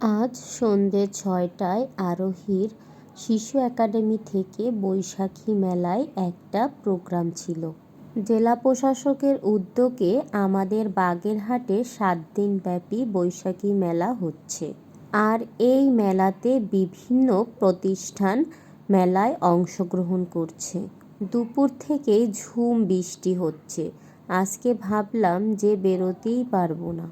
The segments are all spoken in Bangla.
আজ সন্ধে ছয়টায় আরোহীর শিশু একাডেমি থেকে বৈশাখী মেলায় একটা প্রোগ্রাম ছিল। জেলা প্রশাসকের উদ্যোগে আমাদের বাগেরহাটে সাত দিনব্যাপী বৈশাখী মেলা হচ্ছে। আর এই মেলাতে বিভিন্ন প্রতিষ্ঠান মেলায় অংশগ্রহণ করছে। দুপুর থেকেই ঝুম বৃষ্টি হচ্ছে। আজকে ভাবলাম যে বেরোতেই পারব না।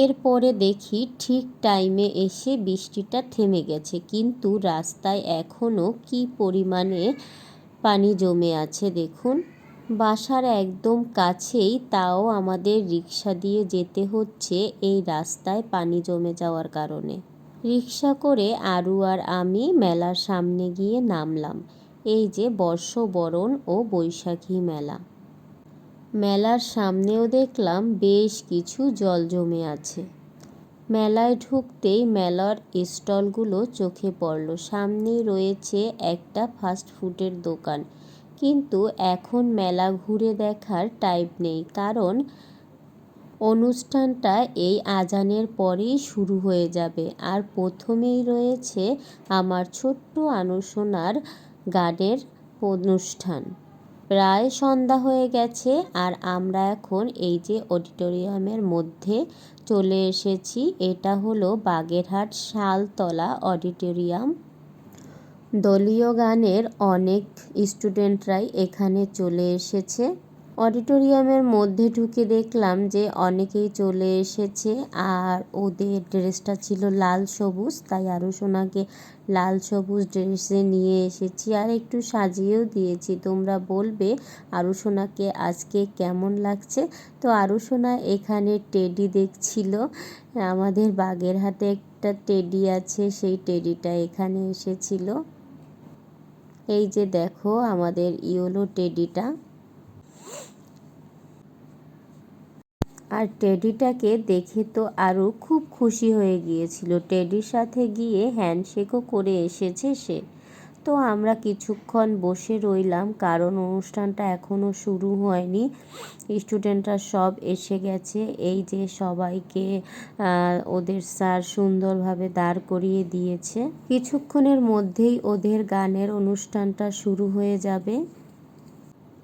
এরপরে দেখি ঠিক টাইমে এসে বৃষ্টিটা থেমে গেছে। কিন্তু রাস্তায় এখনও কি পরিমাণে পানি জমে আছে দেখুন। বাসার একদম কাছেই তাও আমাদের রিক্সা দিয়ে যেতে হচ্ছে এই রাস্তায় পানি জমে যাওয়ার কারণে। রিক্সা করে আরু আর আমি মেলার সামনে গিয়ে নামলাম। এই যে বর্ষবরণ ও বৈশাখী মেলা। মেলার সামনেও দেখলাম বেশ কিছু জল জমে আছে। মেলায় ঢুকতেই মেলার স্টলগুলো চোখে পড়ল। সামনেই রয়েছে একটা ফাস্ট ফুডের দোকান। কিন্তু এখন মেলা ঘুরে দেখার টাইপ নেই, কারণ অনুষ্ঠানটা এই আজানের পরেই শুরু হয়ে যাবে। আর প্রথমেই রয়েছে আমার ছোট্ট আনুশোনার গানের অনুষ্ঠান। প্রায় সন্ধ্যা হয়ে গেছে আর আমরা এখন এই যে অডিটোরিয়ামের মধ্যে চলে এসেছি, এটা হলো বাগেরহাট শালতলা অডিটোরিয়াম। দলীয় গানের অনেক স্টুডেন্টরাই এখানে চলে এসেছে। অডিটোরিয়ামের মধ্যে ঢুকে দেখলাম যে অনেকেই চলে এসেছে আর ওদের ড্রেসটা ছিল লাল সবুজ, তাই আরও সোনাকে লাল সবুজ ড্রেসে নিয়ে এসেছি আর একটু সাজিয়েও দিয়েছি। তোমরা বলবে, আরু সোনাকে আজকে কেমন লাগছে? তো আরু সোনা এখানে টেডি দেখছিল। আমাদের বাগের হাতে একটা টেডি আছে, সেই টেডিটা এখানে এসেছিল। এই যে দেখো আমাদের ইয়োলো টেডিটা। আর টেডিটাকে দেখে তো আরও খুব খুশি হয়ে গিয়েছিল। টেডির সাথে গিয়ে হ্যান্ডশেকও করে এসেছে সে। তো আমরা কিছুক্ষণ বসে রইলাম, কারণ অনুষ্ঠানটা এখনও শুরু হয়নি। স্টুডেন্টরা সব এসে গেছে। এই যে সবাইকে ওদের স্যার সুন্দরভাবে দাঁড় করিয়ে দিয়েছে। কিছুক্ষণের মধ্যেই ওদের গানের অনুষ্ঠানটা শুরু হয়ে যাবে।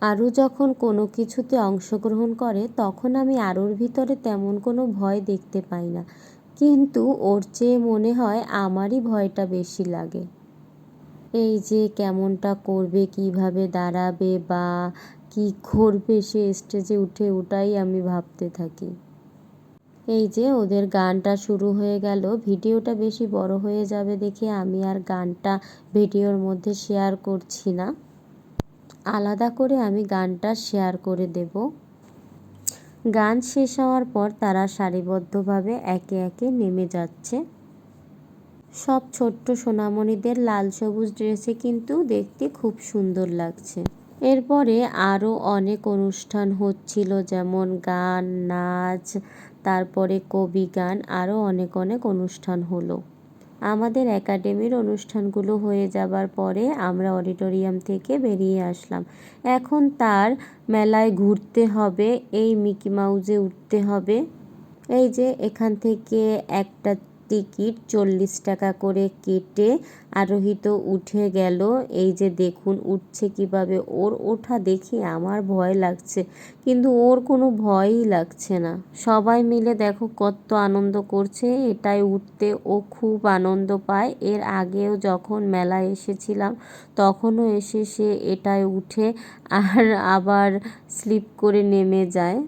আরও যখন কোনো কিছুতে অংশগ্রহণ করে, তখন আমি আরুর ভিতরে তেমন কোনো ভয় দেখতে পাই না। কিন্তু ওর চেয়ে মনে হয় আমারই ভয়টা বেশি লাগে। এই যে কেমনটা করবে, কীভাবে দাঁড়াবে বা কি করবে সে স্টেজে উঠে ওটাই আমি ভাবতে থাকি। এই যে ওদের গানটা শুরু হয়ে গেল, ভিডিওটা বেশি বড় হয়ে যাবে দেখে আমি আর গানটা, ভিডিওর মধ্যে শেয়ার করছি না। আলাদা করে আমি গানটা শেয়ার করে দেব। গান শেষ হওয়ার পর তারা সারিবদ্ধভাবে একে একে নেমে যাচ্ছে। সব ছোট্ট সোনামণিদের লাল সবুজ ড্রেসে কিন্তু দেখতে খুব সুন্দর লাগছে। এরপরে আরও অনেক অনুষ্ঠান হচ্ছিল, যেমন গান, নাচ, তারপরে কবি গান আরও অনেক অনেক অনুষ্ঠান হলো। আমাদের একাডেমির অনুষ্ঠানগুলো হয়ে যাবার পরে আমরা অডিটোরিয়াম থেকে বেরিয়ে আসলাম। এখন তার মেলায় ঘুরতে হবে, এই মিকি মাউজে উঠতে হবে। এই যে এখান থেকে একটা টিকিট চল্লিশ টাকা করে কেটে আরোহিত উঠে গেল। এই যে দেখুন, উঠছে কীভাবে? ওর ওঠা দেখে আমার ভয় লাগছে, কিন্তু ওর কোনো ভয়ই লাগছে না। সবাই মিলে দেখো কত আনন্দ করছে। এটাই উঠতে ও খুব আনন্দ পায়। এর আগেও যখন মেলায় এসেছিলাম, তখনও এসে সে এটায় উঠে আর আবার স্লিপ করে নেমে যায়।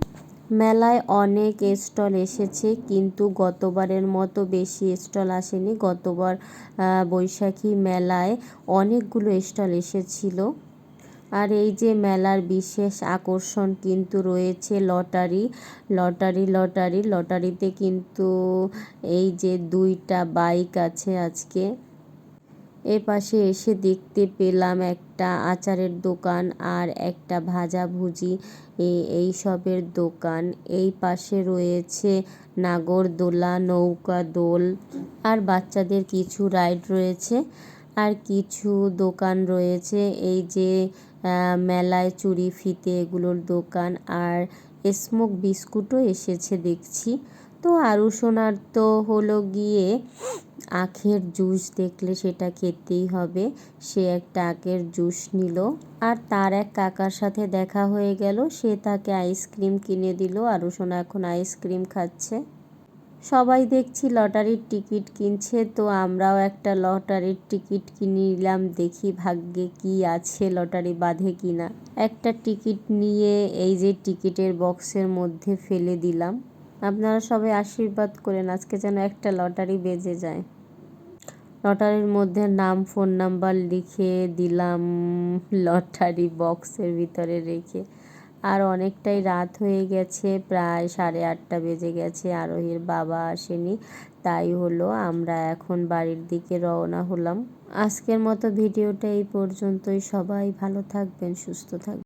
মেলায় অনেক স্টল এসেছে, কিন্তু গতবারের মতো বেশি স্টল আসেনি। গতবার বৈশাখী মেলায় অনেকগুলো স্টল এসেছিল। আর এই যে মেলার বিশেষ আকর্ষণ কিন্তু রয়েছে লটারি লটারি লটারি। লটারিতে কিন্তু এই যে দুইটা বাইক আছে আজকে। এ পাশে এসে দেখতে পেলাম একটা আচারের দোকান আর একটা ভাজাভুজি এই সবের দোকান। এই পাশে রয়েছে নাগরদোলা নৌকা দোল আর বাচ্চাদের কিছু রাইড রয়েছে আর কিছু দোকান রয়েছে। এই যে মেলায় চুরি ফিতে এগুলোর দোকান আর স্মোক বিস্কুটও এসেছে দেখছি। তো আরু সোনার তো হলো গিয়ে আখের জুস দেখলে সেটা খেতেই হবে। সে একটা আখের জুস নিল আর তার এক কাকার সাথে দেখা হয়ে গেল। সে তাকে আইসক্রিম কিনে দিল আরু সোনা এখন আইসক্রিম খাচ্ছে। সবাই দেখছি লটারির টিকিট কিনছে, তো আমরাও একটা লটারির টিকিট কিনে নিলাম। দেখি ভাগ্যে কি আছে লটারি বাঁধে কিনা। একটা টিকিট নিয়ে এই যে টিকিটের বক্সের মধ্যে ফেলে দিলাম। আপনারা সবাই আশীর্বাদ করেন, আজকে যেন একটা লটারি বেজে যায়। লটারির মধ্যে নাম, ফোন নাম্বার লিখে দিলাম লটারি বক্সের ভিতরে রেখে। আর অনেকটাই রাত হয়ে গেছে, প্রায় সাড়ে আটটা বেজে গেছে, আরোহীর বাবা আসেনি। তাই হলো আমরা এখন বাড়ির দিকে রওনা হলাম। আজকের মতো ভিডিওটা এই পর্যন্তই। সবাই ভালো থাকবেন, সুস্থ থাকবেন।